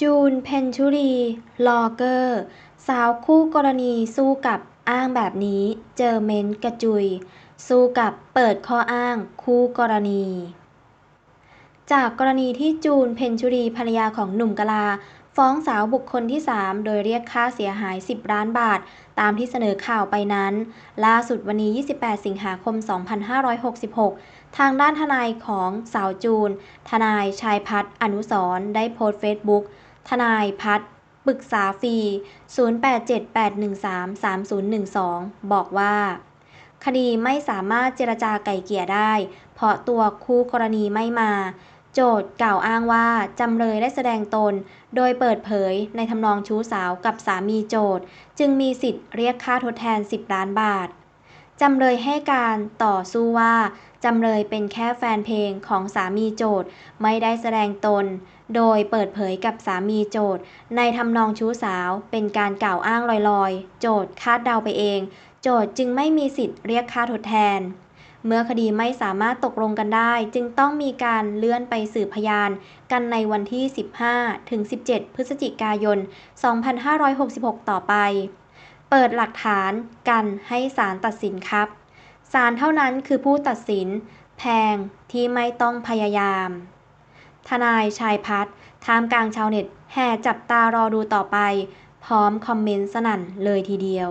จูน เพนชุรี ลอเกอร์ สาวคู่กรณีสู้กับอ้างแบบนี้ เจอเม้นกระจุย สู้กับเปิดข้ออ้างคู่กรณี จากกรณีที่จูน เพนชุรีภรรยาของหนุ่มกลา ฟ้องสาวบุคคลที่ 3 โดยเรียกค่าเสียหาย 10 ล้านบาท ตามที่เสนอข่าวไปนั้น ล่าสุดวันนี้ 28 สิงหาคม 2566 ทางด้านทนายของสาวจูน ทนายชายพัฒน์อนุสร์ได้โพสต์เฟซบุ๊กทนายพัฒน์ปรึกษาฟรี 0878133012 บอกว่า คดีไม่สามารถเจรจาไกล่เกลี่ยได้ เพราะตัวคู่กรณีไม่มา โจทก์กล่าวอ้างว่าจำเลยได้แสดงตน โดยเปิดเผยในทำนองชู้สาวกับสามีโจทก์จึงมีสิทธิ์เรียกค่าทดแทน 10 ล้านบาท จำเลยให้การต่อสู้ว่าจำเลยเป็นแค่แฟนเพลงของสามีโจทก์ไม่ได้แสดงตน โดยเปิดเผยกับสามีโจทก์ในทำนองชู้สาวเป็นการกล่าวอ้างลอยๆ โจทก์คาดเดาไปเอง โจทก์จึงไม่มีสิทธิ์เรียกค่าทดแทน เมื่อคดีไม่สามารถตกลงกันได้ จึงต้องมีการเลื่อนไปสืบพยาน กันในวันที่ 15 ถึง 17 พฤศจิกายน 2566 ต่อไป เปิดหลักฐานกันให้ศาลตัดสินครับศาลเท่านั้นคือผู้ตัดสิน แพงที่ไม่ต้องพยายาม ทนายชายพัฒน์ท่ามกลางชาวเน็ต แห่จับตารอดูต่อไป พร้อมคอมเมนต์สนั่นเลยทีเดียว